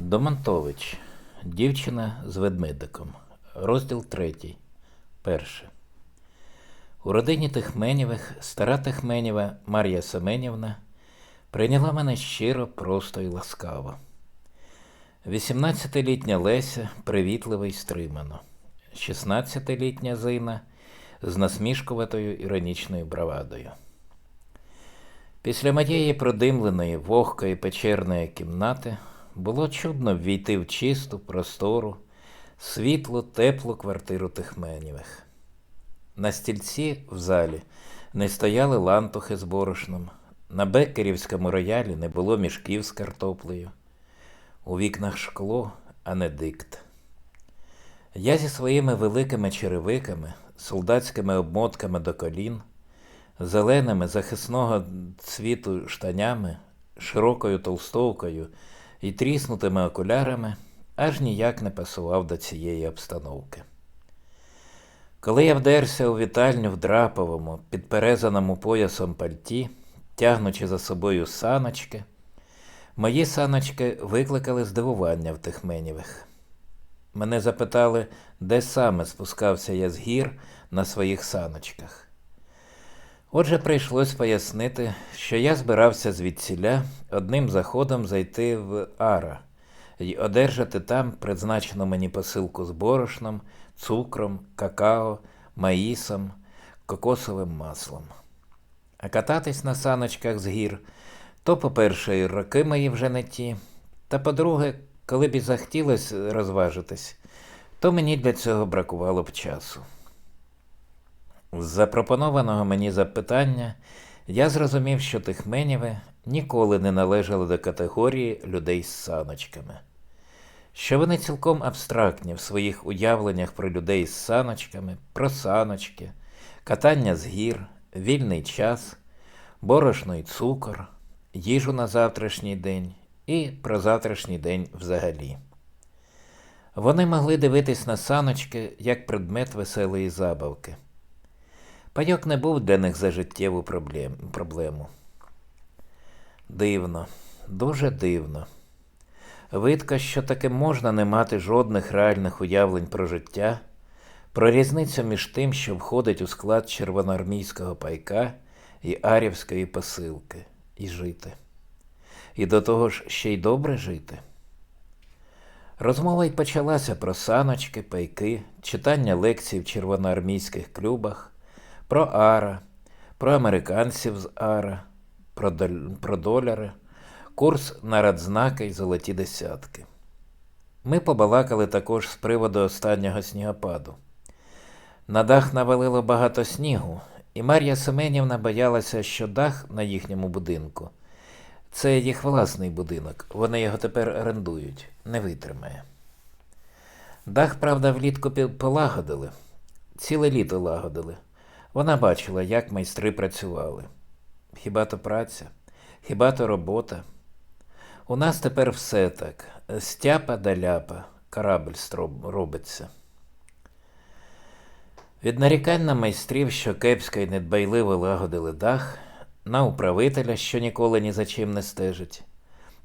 Домонтович. Дівчина з ведмедиком. Розділ третій. Перше. У родині Тихменєвих стара Тихменєва Мар'я Семенівна прийняла мене щиро, просто і ласкаво. 18-літня Леся привітливо й стримано. 16-літня Зина з насмішкуватою іронічною бравадою. Після моєї продимленої, вогкої печерної кімнати було чудно ввійти в чисту, простору, світлу, теплу квартиру Тихменєвих. На стільці в залі не стояли лантухи з борошном, на бекерівському роялі не було мішків з картоплею. У вікнах шкло, а не дикт. Я зі своїми великими черевиками, солдатськими обмотками до колін, зеленими захисного цвіту штанями, широкою толстовкою і тріснутими окулярами аж ніяк не пасував до цієї обстановки. Коли я вдерся у вітальню в драповому, підперезаному поясом пальті, тягнучи за собою саночки, мої саночки викликали здивування в Тихменєвих. Мене запитали, де саме спускався я з гір на своїх саночках. Отже, прийшлось пояснити, що я збирався звідсіля одним заходом зайти в Ара і одержати там призначену мені посилку з борошном, цукром, какао, маїсом, кокосовим маслом. А кататись на саночках з гір, то, по-перше, роки мої вже не ті, та по-друге, коли б і захотілось розважитись, то мені для цього бракувало б часу. З запропонованого мені запитання я зрозумів, що Тихменєви ніколи не належали до категорії людей з саночками, що вони цілком абстрактні в своїх уявленнях про людей з саночками, про саночки, катання з гір, вільний час, борошно й цукор, їжу на завтрашній день і про завтрашній день взагалі. Вони могли дивитись на саночки як предмет веселої забавки. Пайок не був для них за життєву проблему. Дивно, дуже дивно. Видко, що таки можна не мати жодних реальних уявлень про життя, про різницю між тим, що входить у склад червоноармійського пайка і арівської посилки, і жити. І до того ж ще й добре жити. Розмова й почалася про саночки, пайки, читання лекцій в червоноармійських клубах, про Ара, про американців з Ара, про, доль... про доляри, курс на радзнаки й золоті десятки. Ми побалакали також з приводу останнього снігопаду. На дах навалило багато снігу, і Мар'я Семенівна боялася, що дах на їхньому будинку це їх власний будинок, вони його тепер орендують, не витримає. Дах, правда, влітку полагодили, ціле літо лагодили. Вона бачила, як майстри працювали. Хіба то праця, хіба то робота. У нас тепер все так: стяпа да ляпа, корабль робиться. Від нарікань на майстрів, що кепсько й недбайливо лагодили дах, на управителя, що ніколи ні за чим не стежить,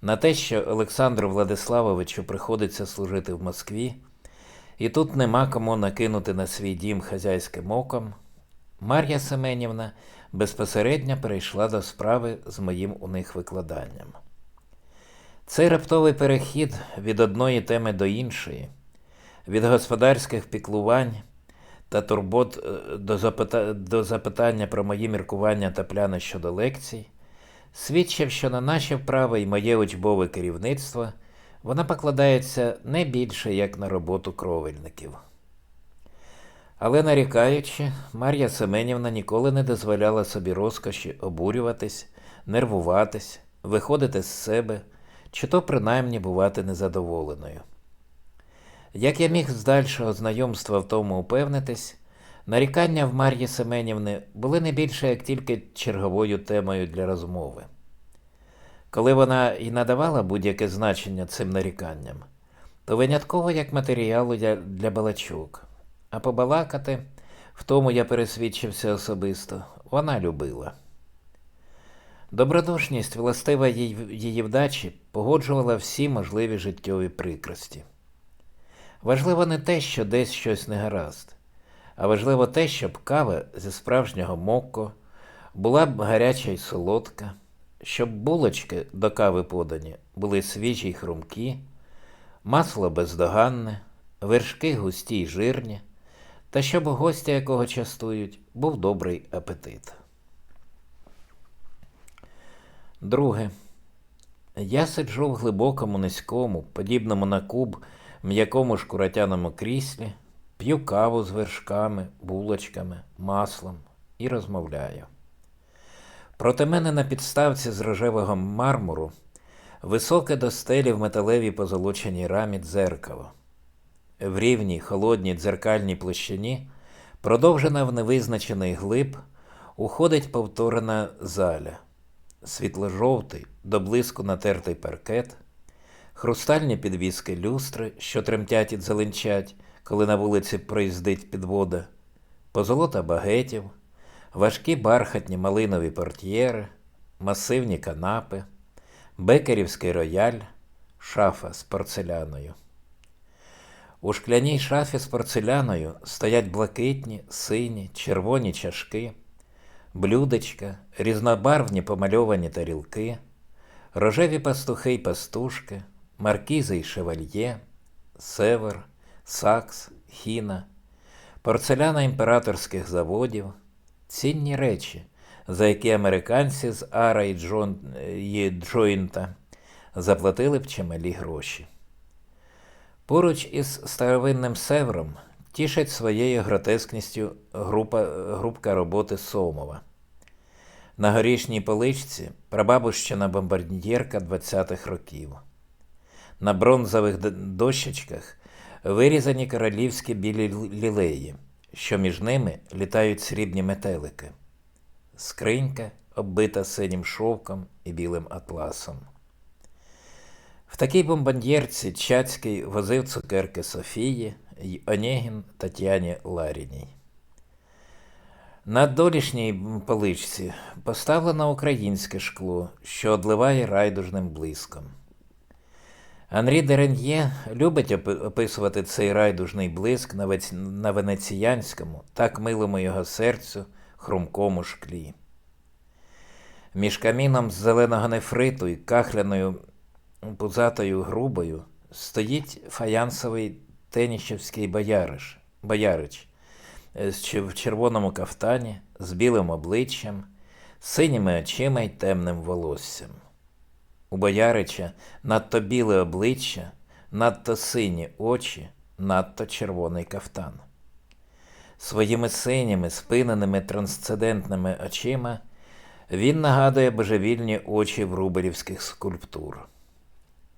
на те, що Олександру Владиславовичу приходиться служити в Москві, і тут нема кому накинути на свій дім хазяйським оком, Мар'я Семенівна безпосередньо перейшла до справи з моїм у них викладанням. Цей раптовий перехід від одної теми до іншої, від господарських піклувань та турбот е, до, запита... до запитання про мої міркування та пляни щодо лекцій, свідчив, що на наші вправи і моє учбове керівництво вона покладається не більше як на роботу кровельників. Але нарікаючи, Мар'я Семенівна ніколи не дозволяла собі розкоші обурюватись, нервуватись, виходити з себе, чи то принаймні бувати незадоволеною. Як я міг з дальшого знайомства в тому упевнитись, нарікання в Мар'ї Семенівни були не більше як тільки черговою темою для розмови. Коли вона і надавала будь-яке значення цим наріканням, то винятково як матеріалу для, балачок, а побалакати, в тому я пересвідчився особисто, вона любила. Добродушність, властива її вдачі, погоджувала всі можливі життєві прикрості. Важливо не те, що десь щось не гаразд, а важливо те, щоб кава зі справжнього мокко була б гаряча й солодка, щоб булочки до кави подані були свіжі й хрумкі, масло бездоганне, вершки густі й жирні, та щоб гостя, якого частують, був добрий апетит. Друге. Я сиджу в глибокому низькому, подібному на куб, м'якому шкуратяному кріслі, п'ю каву з вершками, булочками, маслом і розмовляю. Проти мене на підставці з рожевого мармуру високе до стелі в металевій позолоченій рамі дзеркало. В рівній холодній дзеркальній площині, продовжена в невизначений глиб, уходить повторена заля світло-жовтий, до блиску натертий паркет, хрустальні підвіски люстри, що тремтять і дзеленчать, коли на вулиці проїздить підвода, позолота багетів, важкі бархатні малинові портьєри, масивні канапи, бекерівський рояль, шафа з порцеляною. У шкляній шафі з порцеляною стоять блакитні, сині, червоні чашки блюдечка, різнобарвні помальовані тарілки, рожеві пастухи й пастушки, маркізи й шевальє, север, сакс, хіна, порцеляна імператорських заводів, цінні речі, за які американці з Ара і, Джон... Джойнта заплатили б чималі гроші. Поруч із старовинним севером тішить своєю гротескністю група, групка роботи Сомова. На горішній поличці прабабущина бомбардірка 20-х років. На бронзових дощечках вирізані королівські білі лілеї, що між ними літають срібні метелики, скринька, оббита синім шовком і білим атласом. В такій бомбардірці Чацький возив цукерки Софії й Онєгін Тетяні Ларіній. На долішній поличці поставлено українське шкло, що одливає райдужним блиском. Анрі Дерен'є любить описувати цей райдужний блиск на венеціянському, так милому його серцю, хрумкому шклі. Між каміном з зеленого нефриту і кахляною пузатою грубою стоїть фаянсовий теніщевський бояриш, боярич в червоному кафтані, з білим обличчям, синіми очима й темним волоссям. У боярича надто біле обличчя, надто сині очі, надто червоний кафтан. Своїми синіми, спиненими трансцендентними очима він нагадує божевільні очі врубелівських скульптур.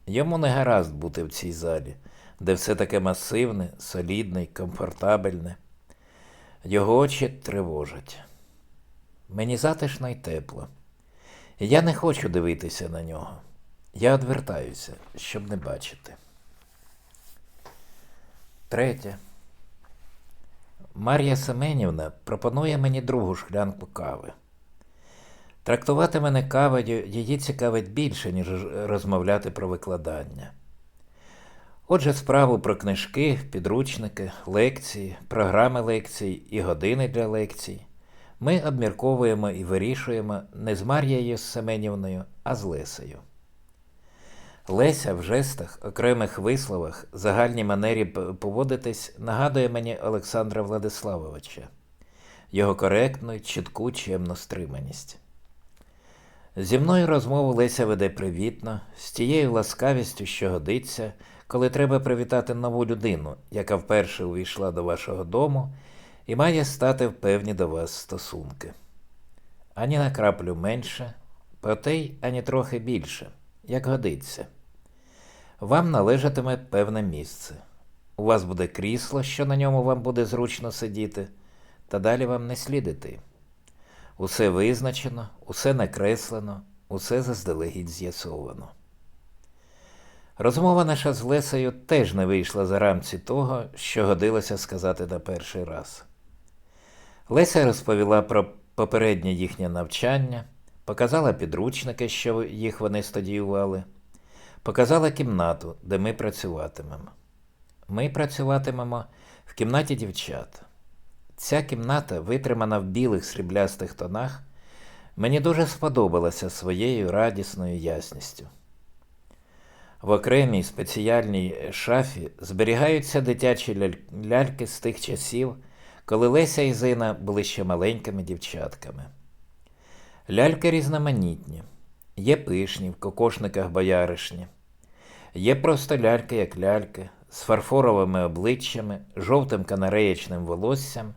Йому не гаразд бути в цій залі, де все таке масивне, солідне й комфортабельне. Його очі тривожать. Мені затишно й тепло. Я не хочу дивитися на нього. Я одвертаюся, щоб не бачити. Третє. Мар'я Семенівна пропонує мені другу шклянку кави. Трактувати мене кавою її цікавить більше, ніж розмовляти про викладання. Отже, справу про книжки, підручники, лекції, програми лекцій і години для лекцій ми обмірковуємо і вирішуємо не з Мар'єю Семенівною, а з Лесею. Леся в жестах, окремих висловах, загальній манері поводитись нагадує мені Олександра Владиславовича, його коректну чітку чемну стриманість. Зі мною розмову Леся веде привітно, з тією ласкавістю, що годиться коли треба привітати нову людину, яка вперше увійшла до вашого дому і має стати в певні до вас стосунки. Ані на краплю менше, проте й ані трохи більше, як годиться. Вам належатиме певне місце. У вас буде крісло, що на ньому вам буде зручно сидіти, та далі вам не слідити. Усе визначено, усе накреслено, усе заздалегідь з'ясовано. Розмова наша з Лесею теж не вийшла за рамці того, що годилося сказати на перший раз. Леся розповіла про попереднє їхнє навчання, показала підручники, що їх вони студіювали, показала кімнату, де ми працюватимемо. Ми працюватимемо в кімнаті дівчат. Ця кімната, витримана в білих сріблястих тонах, мені дуже сподобалася своєю радісною ясністю. В окремій спеціальній шафі зберігаються дитячі ляльки з тих часів, коли Леся і Зина були ще маленькими дівчатками. Ляльки різноманітні, є пишні в кокошниках бояришні, є просто ляльки як ляльки, з фарфоровими обличчями, жовтим канареєчним волоссям,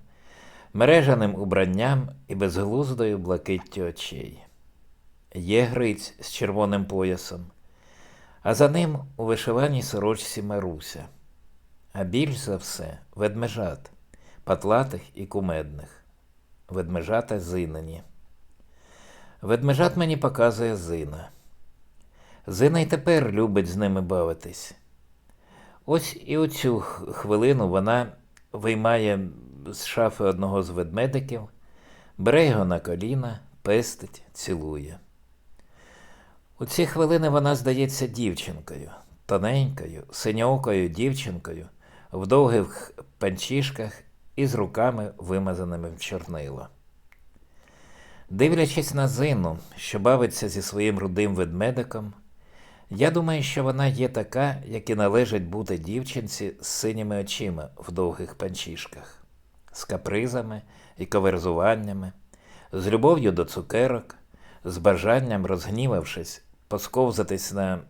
мережаним убранням і безглуздою блакиттю очей. Є гриць з червоним поясом, а за ним у вишиваній сорочці Маруся, а більш за все ведмежат, патлатих і кумедних, ведмежата зинані. Ведмежат мені показує Зина. Зина й тепер любить з ними бавитись. Ось і у цю хвилину вона виймає з шафи одного з ведмедиків, бере його на коліна, пестить, цілує. У ці хвилини вона здається дівчинкою, тоненькою, синьокою дівчинкою, в довгих панчішках і з руками вимазаними в чорнило. Дивлячись на Зину, що бавиться зі своїм рудим ведмедиком, я думаю, що вона є така, як і належить бути дівчинці з синіми очима в довгих панчішках, з капризами і коверзуваннями, з любов'ю до цукерок, з бажанням, розгнівавшись, посковзатись на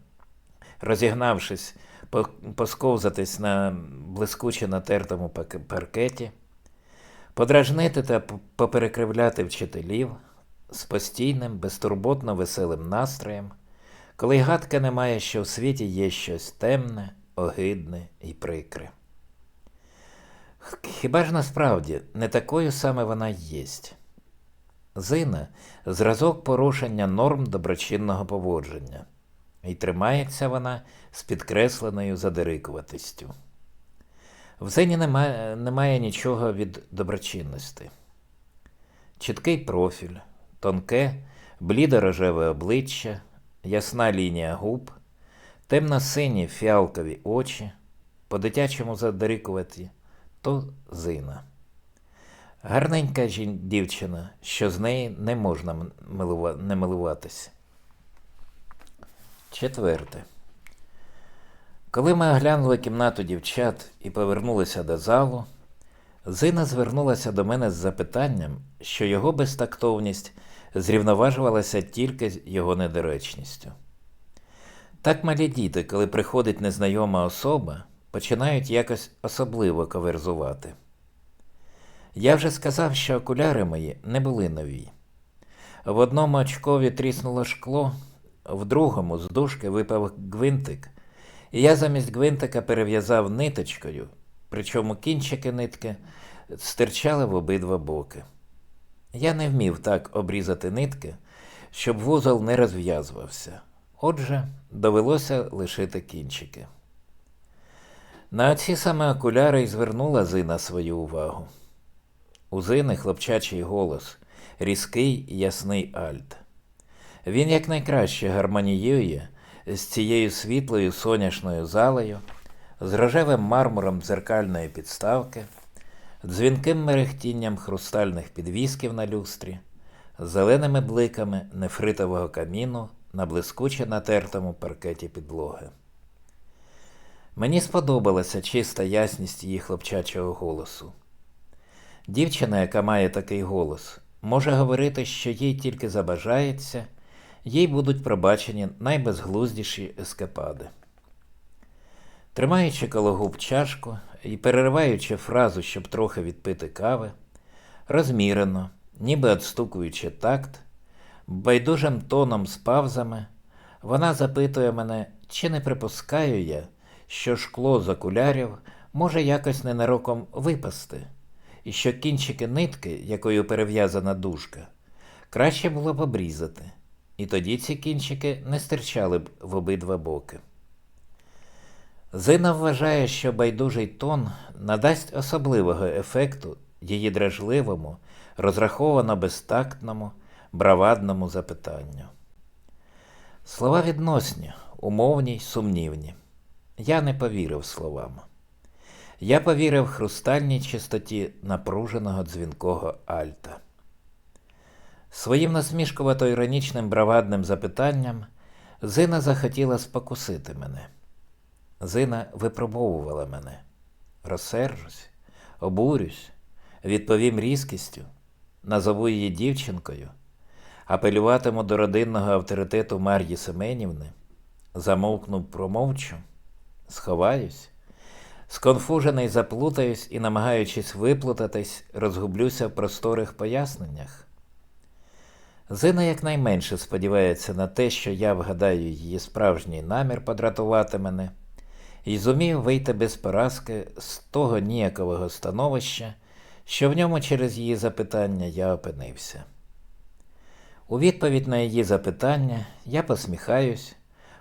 розігнавшись, посковзатись на блискуче натертому паркеті, подражнити та поперекривляти вчителів з постійним, безтурботно веселим настроєм, коли й гадки немає, що в світі є щось темне, огидне і прикре. Хіба ж насправді не такою саме вона єсть? Зина зразок порушення норм доброчинного поводження, і тримається вона з підкресленою задирикуватістю. В Зині немає, немає нічого від доброчинності. Чіткий профіль, тонке, блідо-рожеве обличчя, ясна лінія губ, темно-сині фіалкові очі, по-дитячому задирикуваті, то зина. Гарненька дівчина, що з неї не можна не милуватись. Четверте. Коли ми оглянули кімнату дівчат і повернулися до залу, Зина звернулася до мене з запитанням, що його безтактовність зрівноважувалася тільки з його недоречністю. Так малі діти, коли приходить незнайома особа, починають якось особливо каверзувати. Я вже сказав, що окуляри мої не були нові. В одному очкові тріснуло шкло, в другому з дужки випав гвинтик, і я замість гвинтика перев'язав ниточкою, причому кінчики нитки стирчали в обидва боки. Я не вмів так обрізати нитки, щоб вузол не розв'язувався. Отже, довелося лишити кінчики. На оці саме окуляри й звернула Зина свою увагу. У Зини хлопчачий голос, різкий ясний альт. Він якнайкраще гармоніює з цією світлою соняшною залею, з рожевим мармуром дзеркальної підставки, дзвінким мерехтінням хрустальних підвісків на люстрі, зеленими бликами нефритового каміну на блискуче натертому паркеті підлоги. Мені сподобалася чиста ясність її хлопчачого голосу. Дівчина, яка має такий голос, може говорити, що їй тільки забажається, їй будуть пробачені найбезглуздіші ескапади. Тримаючи коло губ чашку і перериваючи фразу, щоб трохи відпити кави, розмірено, ніби відстукуючи такт, байдужим тоном з павзами, вона запитує мене, чи не припускаю я, що шкло з окулярів може якось ненароком випасти, і що кінчики нитки, якою перев'язана дужка, краще було б обрізати, і тоді ці кінчики не стирчали б в обидва боки. Зина вважає, що байдужий тон надасть особливого ефекту її дражливому, розраховано безтактному, бравадному запитанню. Слова відносні, умовні й сумнівні. Я не повірив словам. Я повірив хрустальній чистоті напруженого дзвінкого альта. Своїм насмішкувато іронічним бравадним запитанням Зина захотіла спокусити мене. Зина випробовувала мене. Розсержусь, обурюсь, відповім різкістю, назову її дівчинкою, апелюватиму до родинного авторитету Мар'ї Семенівни, замовкну промовчу, сховаюсь, сконфужений заплутаюсь і, намагаючись виплутатись, розгублюся в просторих поясненнях. Зина якнайменше сподівається на те, що я вгадаю її справжній намір подратувати мене, і зумію вийти без поразки з того ніякового становища, що в ньому через її запитання я опинився. У відповідь на її запитання я посміхаюсь,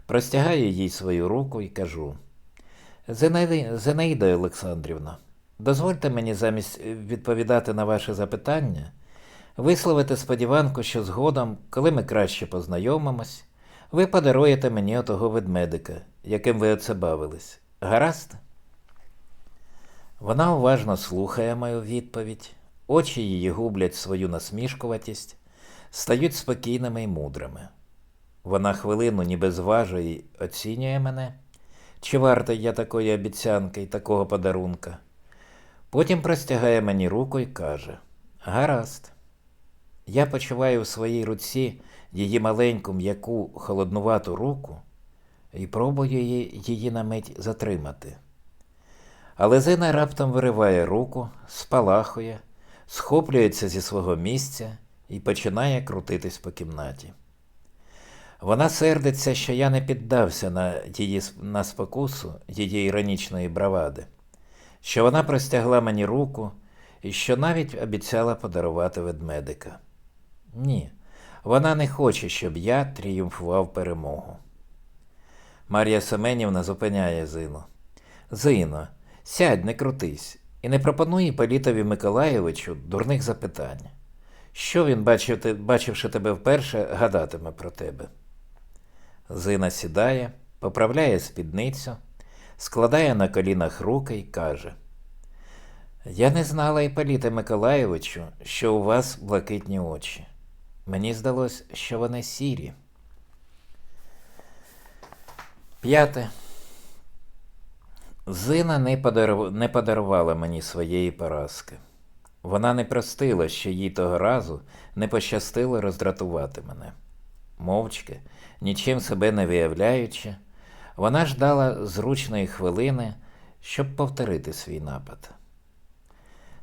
простягаю їй свою руку і кажу: «Зинаїда- Олександрівна, дозвольте мені замість е, відповідати на ваше запитання висловити сподіванку, що згодом, коли ми краще познайомимось, ви подаруєте мені отого ведмедика, яким ви оце бавились. Гаразд? Вона уважно слухає мою відповідь, очі її гублять свою насмішкуватість, стають спокійними й мудрими. Вона хвилину ніби зважує оцінює мене, чи варта я такої обіцянки й такого подарунка. Потім простягає мені руку і каже: Гаразд. Я почуваю в своїй руці її маленьку м'яку холоднувату руку і пробую її на мить затримати. Але Зина раптом вириває руку, спалахує, схоплюється зі свого місця і починає крутитись по кімнаті. Вона сердиться, що я не піддався на її на спокусу її іронічної бравади, що вона простягла мені руку і що навіть обіцяла подарувати ведмедика. Ні, вона не хоче, щоб я тріумфував перемогу. Марія Семенівна зупиняє Зину. Зино, сядь, не крутись, і не пропонуй Політові Миколаєвичу дурних запитань. Що він, бачивши тебе вперше, гадатиме про тебе? Зина сідає, поправляє спідницю, складає на колінах руки і каже: Я не знала, Іпполіте Миколаєвичу, що у вас блакитні очі. Мені здалось, що вони сірі. П'яте. Зина не, подару... не подарувала мені своєї поразки. Вона не простила, що їй того разу не пощастило роздратувати мене. Мовчки, нічим себе не виявляючи, вона ждала зручної хвилини, щоб повторити свій напад.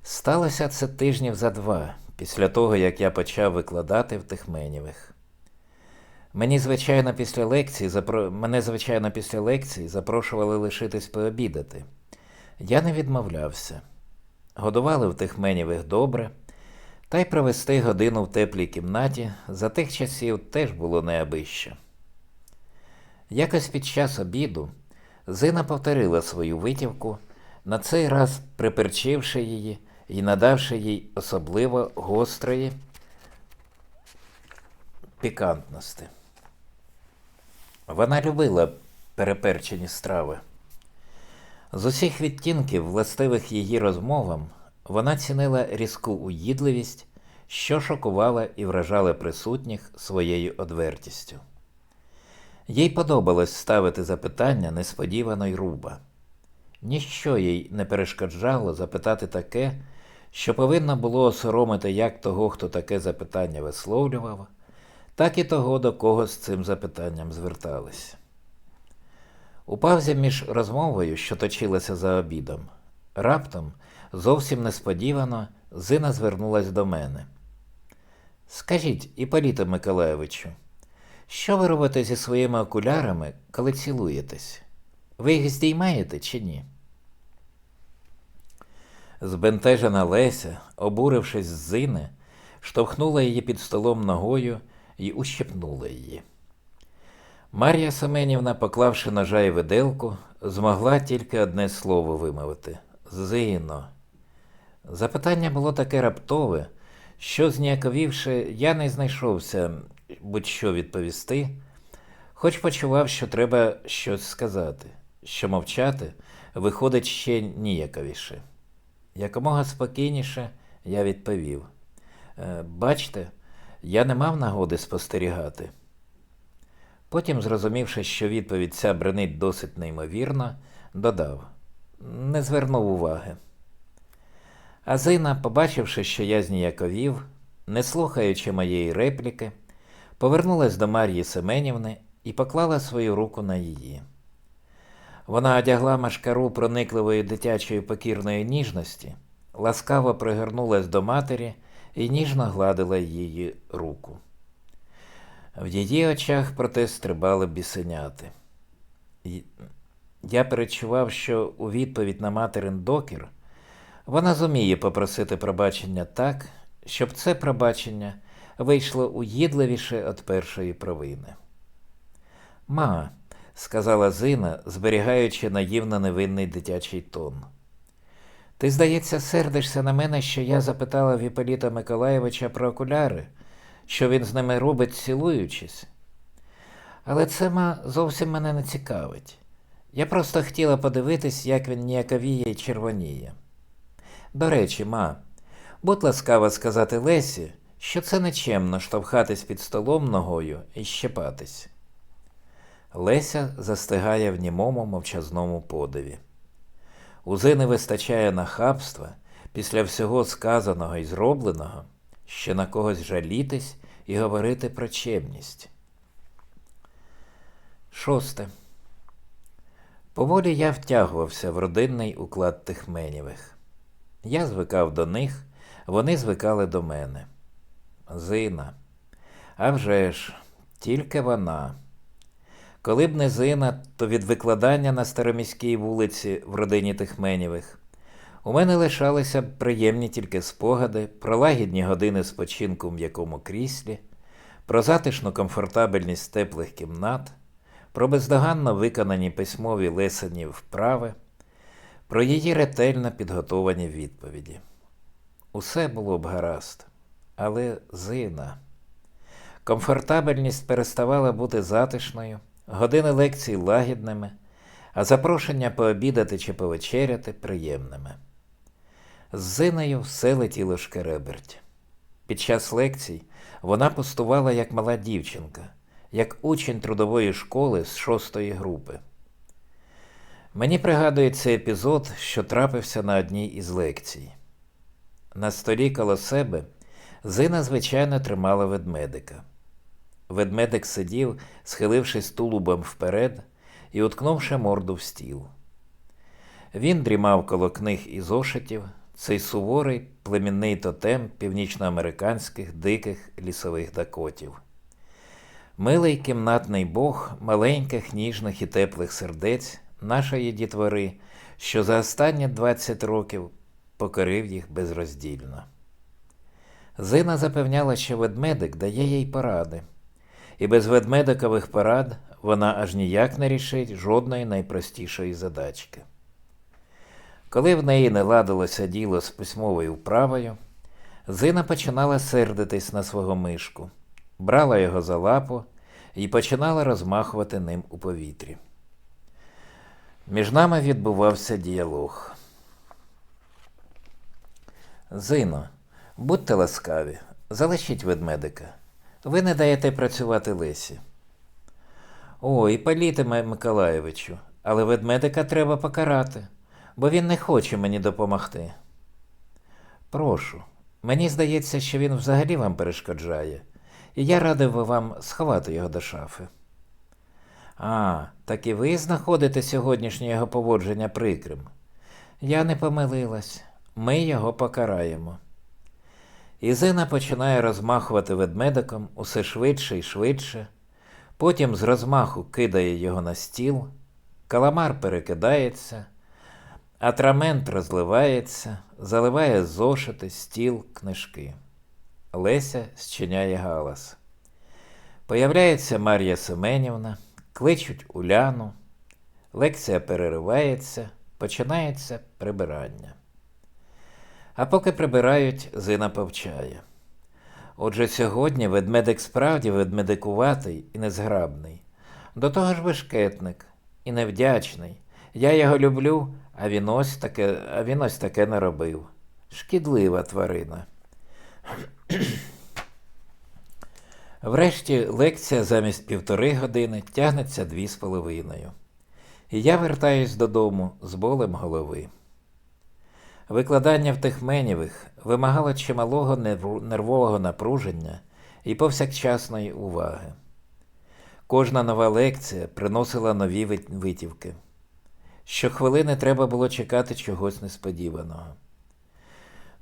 Сталося це тижнів за два після того, як я почав викладати в Тихменєвих. Мені, звичайно, після лекції запро... Мене, звичайно, після лекції запрошували лишитись пообідати. Я не відмовлявся. Годували в Тихменєвих добре, та й провести годину в теплій кімнаті за тих часів теж було неабище. Якось під час обіду Зина повторила свою витівку, на цей раз приперчивши її і надавши їй особливо гострої пікантності. Вона любила переперчені страви. З усіх відтінків, властивих її розмовам, вона цінила різку уїдливість, що шокувала і вражала присутніх своєю одвертістю. Їй подобалось ставити запитання несподівано й руба. Ніщо їй не перешкоджало запитати таке, що повинно було осоромити як того, хто таке запитання висловлював, так і того, до кого з цим запитанням звертались. У павзі між розмовою, що точилася за обідом, раптом, зовсім несподівано, Зина звернулась до мене. Скажіть, Іполіте Миколаєвичу, що ви робите зі своїми окулярами, коли цілуєтесь? Ви їх здіймаєте чи ні? Збентежена Леся, обурившись з Зини, штовхнула її під столом ногою і ущипнула її. Мар'я Семенівна, поклавши ножа і виделку, змогла тільки одне слово вимовити Зино. Запитання було таке раптове, що зніяковівши, я не знайшовся будь-що відповісти, хоч почував, що треба щось сказати, що мовчати виходить ще ніяковіше. Якомога спокійніше я відповів. «Е, Бачте, я не мав нагоди спостерігати. Потім, зрозумівши, що відповідь ця бренить досить неймовірно, додав не звернув уваги. А Зина, побачивши, що я зніяковів, не слухаючи моєї репліки, повернулась до Мар'ї Семенівни і поклала свою руку на її. Вона одягла машкару проникливої дитячої покірної ніжності, ласкаво пригорнулась до матері і ніжно гладила її руку. В її очах проте стрибали бісеняти. Я перечував, що у відповідь на материн докір вона зуміє попросити пробачення так, щоб це пробачення вийшло уїдливіше від першої провини. Ма, сказала Зина, зберігаючи наївно невинний дитячий тон. Ти, здається, сердишся на мене, що я запитала Віполіта Миколаєвича про окуляри, що він з ними робить, цілуючись. Але це ма зовсім мене не цікавить. Я просто хотіла подивитись, як він ніяковіє і червоніє. До речі, ма, будь ласкава сказати Лесі, що це нечемно штовхатись під столом ногою і щепатись. Леся застигає в німому мовчазному подиві. Узи не вистачає нахабства після всього сказаного і зробленого, ще на когось жалітись і говорити про чемність. Шосте. Поволі я втягувався в родинний уклад Тихменєвих. Я звикав до них, вони звикали до мене. Зина. А вже ж, тільки вона. Коли б не Зина, то від викладання на староміській вулиці в родині Тихменєвих у мене лишалися приємні тільки спогади про лагідні години спочинку в м'якому кріслі, про затишну комфортабельність теплих кімнат, про бездоганно виконані письмові лесені вправи, про її ретельно підготовані відповіді. Усе було б гаразд, але Зина. Комфортабельність переставала бути затишною, години лекцій лагідними, а запрошення пообідати чи повечеряти приємними. З Зиною все летіло шкереберть. Під час лекцій вона пустувала як мала дівчинка, як учень трудової школи з шостої групи. Мені пригадується епізод, що трапився на одній із лекцій. На столі коло себе Зина, звичайно, тримала ведмедика. Ведмедик сидів, схилившись тулубом вперед і уткнувши морду в стіл. Він дрімав коло книг і зошитів, цей суворий племінний тотем північноамериканських диких лісових дакотів. Милий кімнатний бог маленьких, ніжних і теплих сердець нашої дітвори, що за останні 20 років покорив їх безроздільно. Зина запевняла, що ведмедик дає їй поради, і без ведмедикових порад вона аж ніяк не рішить жодної найпростішої задачки. Коли в неї не ладилося діло з письмовою вправою, Зина починала сердитись на свого мишку, брала його за лапу і починала розмахувати ним у повітрі. Між нами відбувався діалог. Зино, будьте ласкаві, залишіть ведмедика. Ви не даєте працювати Лесі. Ой, Палітиме Миколаєвичу, але ведмедика треба покарати, бо він не хоче мені допомогти. Прошу, мені здається, що він взагалі вам перешкоджає, і я радив би вам сховати його до шафи. А, так і ви знаходите сьогоднішнє його поводження прикрим. Я не помилилась, ми його покараємо. І Зина починає розмахувати ведмедиком усе швидше і швидше, потім з розмаху кидає його на стіл, каламар перекидається, атрамент розливається, заливає зошити, стіл, книжки. Леся зчиняє галас. Появляється Мар'я Семенівна, кличуть Уляну. Лекція переривається, починається прибирання. А поки прибирають, Зина повчає. Отже, сьогодні ведмедик справді ведмедикуватий і незграбний. До того ж бешкетник і невдячний. Я його люблю, а він ось таке, а він ось таке не робив. Шкідлива тварина. Врешті лекція замість півтори години тягнеться дві з половиною. І я вертаюсь додому з болем голови. Викладання в Тихменєвих вимагало чималого нервового напруження і повсякчасної уваги. Кожна нова лекція приносила нові витівки. Щохвилини треба було чекати чогось несподіваного.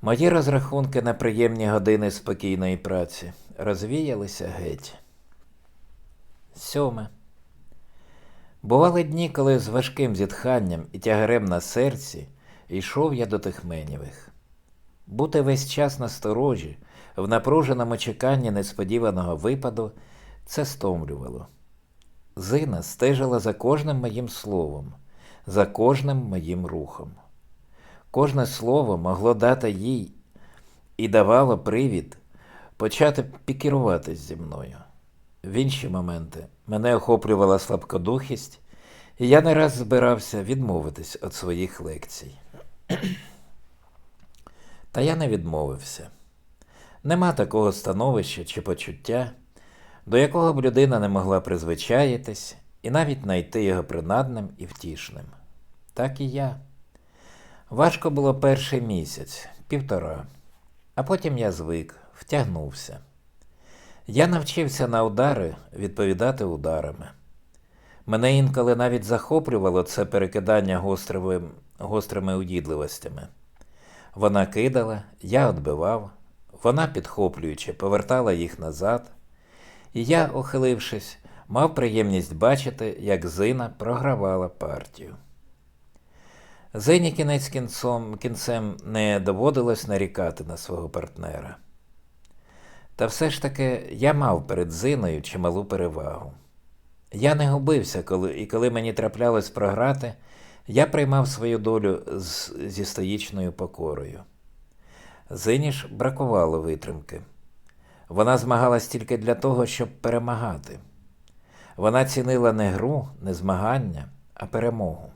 Мої розрахунки на приємні години спокійної праці розвіялися геть. Сьоме. Бували дні, коли з важким зітханням і тягарем на серці йшов я до Тихменєвих. Бути весь час на сторожі, в напруженому чеканні несподіваного випаду, це стомлювало. Зина стежила за кожним моїм словом, за кожним моїм рухом. Кожне слово могло дати їй і давало привід почати пікіруватись зі мною. В інші моменти мене охоплювала слабкодухість, і я не раз збирався відмовитись від своїх лекцій. Та я не відмовився. Нема такого становища чи почуття, до якого б людина не могла призвичаїтись і навіть знайти його принадним і втішним. Так і я. Важко було перший місяць, півтора, а потім я звик, втягнувся. Я навчився на удари відповідати ударами. Мене інколи навіть захоплювало це перекидання гострими, гострими удідливостями. Вона кидала, я відбивав, вона, підхоплюючи, повертала їх назад, і я, охилившись, мав приємність бачити, як Зина програвала партію. Зині кінець кінцом, кінцем не доводилось нарікати на свого партнера. Та все ж таки я мав перед Зиною чималу перевагу. Я не губився, коли, і коли мені траплялось програти, я приймав свою долю з, зі стоїчною покорою. Зині ж бракувало витримки. Вона змагалась тільки для того, щоб перемагати. Вона цінила не гру, не змагання, а перемогу.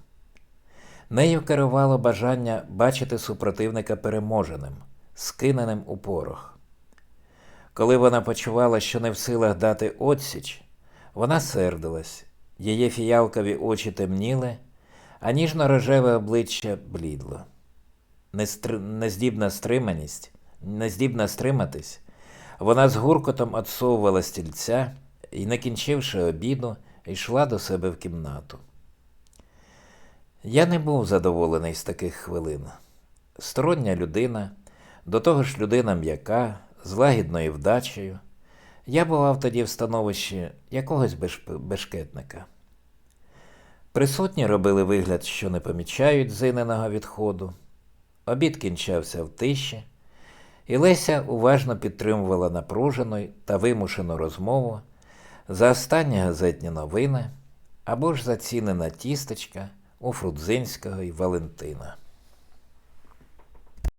Нею керувало бажання бачити супротивника переможеним, скиненим у порох. Коли вона почувала, що не в силах дати отсіч, вона сердилась, її фіялкові очі темніли, а ніжно-рожеве обличчя блідло. Нестр... Нездібна стриманість, нездібна стриматись, вона з гуркотом отсовувала стільця і, не кінчивши обіду, йшла до себе в кімнату. Я не був задоволений з таких хвилин. Стороння людина, до того ж людина м'яка, з лагідною вдачею. Я бував тоді в становищі якогось бешкетника. Присутні робили вигляд, що не помічають зиненого відходу. Обід кінчався в тиші, і Леся уважно підтримувала напружену та вимушену розмову за останні газетні новини або ж за ціни на тістечка у Фрудзинського і Валентина.